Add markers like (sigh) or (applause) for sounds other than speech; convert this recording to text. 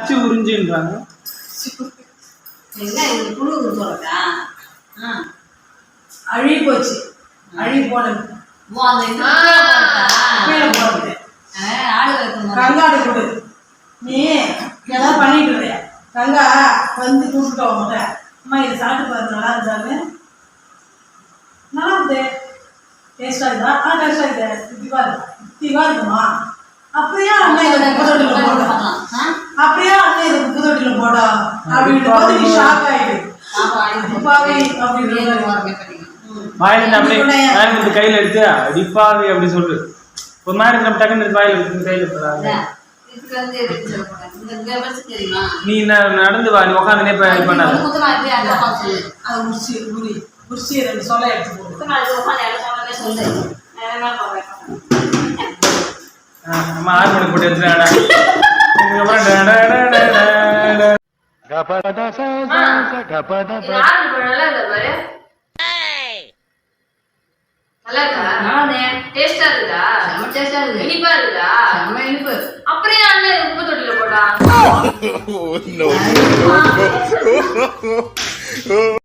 அச்சு உறிஞ்சுன்றாங்க. என்ன இது புழு ஆ. அழுகி போச்சு. அழுகி போனது. கங்காடு கொடு நீ ஏதாவது பண்ணிட்டு இருக்கியா? கங்கா வந்து கூப்பிட்டு அவங்க அம்மா இது சாப்பிட்டு பாரு நல்லா இருந்தாரு நல்லா இருக்கு. டேஸ்டா இருந்தா ஆ டேஸ்டா இருக்கு. இப்படிவா இருக்கு இப்படிவா இருக்குமா? அப்படியே அண்ணன் இதை குப்பை தொட்டில போட்டோம் ஆ? அப்படியே அண்ணன் இதை குப்பை தொட்டில போட்டோம் அப்படின்னு போது நீ ஷாக் ஆயிடு பாப்பா, ஆடு அப்பாவி வைக்கும். அப்படியே வாயிலிருந்து கையில எடுத்து அடிப்பாவி அப்படி சொல்லு. ஒரு மாதிரி நம்ம டக்குன்னு வாயில எடுத்து கையில தெரியுமா? நீ நடந்து வா நீ உட்காந்துனே பண்ணாத? நம்ம ஆறு மணிக்கு போட்டு எடுத்துடாடா இதுக்கப்புறம். நல்லா இருக்கா? நானே. டேஸ்டா இருக்குதா? செம்ம taste ஆ இருக்குது. இனிப்பா இருக்குதா? செம்ம இனிப்பு. அப்படியே அண்ணன் உப்பு தொட்டில போட்டான்? (laughs) ஆ. (laughs)